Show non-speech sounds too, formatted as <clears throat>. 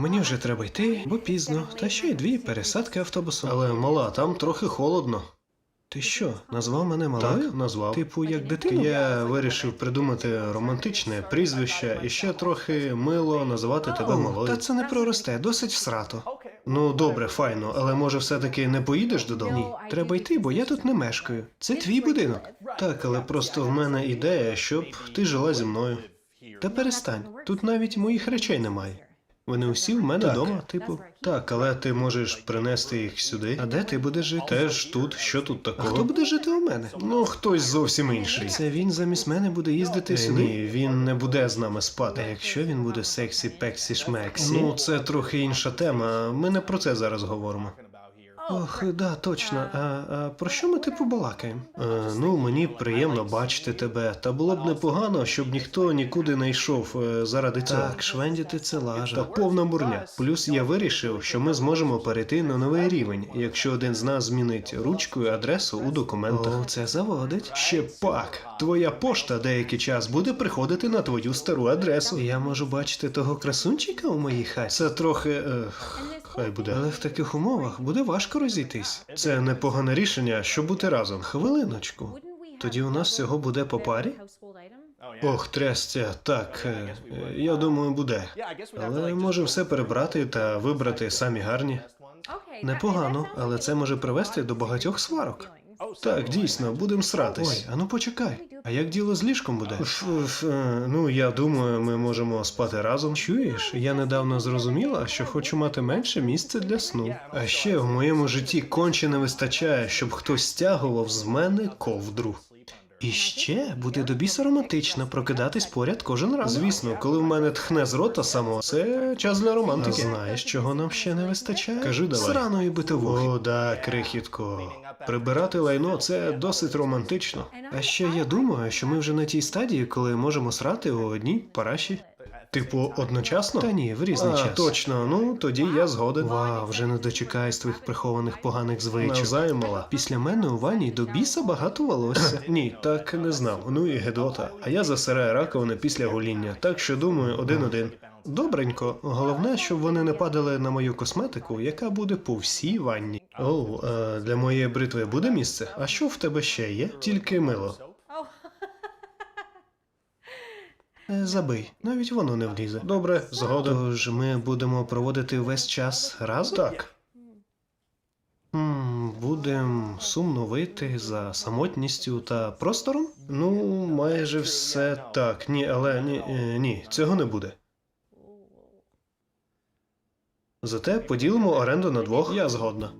мені вже треба йти, бо пізно, та ще й дві пересадки автобусом. Але мала, там трохи холодно. Ти що, назвав мене малою? Так, назвав. Типу, як дитину? Я вирішив придумати романтичне прізвище і ще трохи мило називати тебе малою. Та це не проросте, досить всрато. Ну добре, файно, але може все-таки не поїдеш додому? Ні, треба йти, бо я тут не мешкаю. Це твій будинок. Так, але просто в мене ідея, щоб ти жила зі мною. Та перестань, тут навіть моїх речей немає. Вони усі в мене вдома, типу. Так, але ти можеш принести їх сюди. А де ти будеш жити? Теж тут, що тут А хто буде жити у мене? Ну, хтось зовсім інший. Це він замість мене буде їздити Е, сюди. Ні, він не буде з нами спати. А якщо він буде сексі, пексі, шмексі? Ну, це трохи інша тема. Ми не про це зараз говоримо. Ох, да, точно. А, а про що ми типу балакаємо? Е, ну, мені приємно бачити тебе, та було б непогано, щоб ніхто нікуди не йшов е, заради цього. Так, швендіти це лажа. Та повна бурня. Плюс я вирішив, що ми зможемо перейти на новий рівень, якщо один з нас змінить ручку і адресу у документах. О, це заводить. Ще пак, твоя пошта деякий час буде приходити на твою стару адресу. Я можу бачити того красунчика у моїй хаті. Це трохи. Е, хай буде. Але в таких умовах буде важко розійтись. Це непогане рішення, щоб бути разом. Хвилиночку. Тоді у нас всього буде по парі? Ох, трястя, так. е, Я думаю, буде. Але може все перебрати та вибрати самі гарні. Непогано, але це може привести до багатьох сварок. Так, дійсно, будемо Ой, сратись. а ну почекай. А як діло з ліжком буде? Ф- ф- е, Ну, я думаю, ми можемо спати разом. Чуєш, я недавно зрозуміла, що хочу мати менше місця для сну. А ще в моєму житті конче не вистачає, щоб хтось стягував з мене ковдру. І ще буде до біса романтично прокидатись поряд кожен раз. Звісно, коли в мене тхне з рота само, це час для А знаєш, чого нам ще не вистачає? Кажи давай. Сраної битової. О, да, крихітко. Прибирати лайно це досить романтично. А ще я думаю, що ми вже на тій стадії, коли можемо срати у одній параші. Типу, одночасно? Та ні, в різний а, час. точно, ну тоді я згоден. Вау, вже не дочекаюсь твоїх прихованих поганих звичок. Навзаєм, мала. Після мене у ванні до біса багато волосся. <clears throat> Ні, так не знав. Ну і гедота. А я засираю раковини після гоління, так що думаю, один-один. Добренько, головне, щоб вони не падали на мою косметику, яка буде по всій ванні. Оу, е, для моєї бритви буде місце? А що в тебе ще є? Тільки мило. Е, Забий, навіть воно не влізе. Добре, згоден. Тож ми будемо проводити весь час разом? Так. М, Будем сумно вийти за самотністю та простором? Ну, майже все так. Ні, але ні, е, ні, цього не буде. Зате поділимо оренду на двох. Я згодна.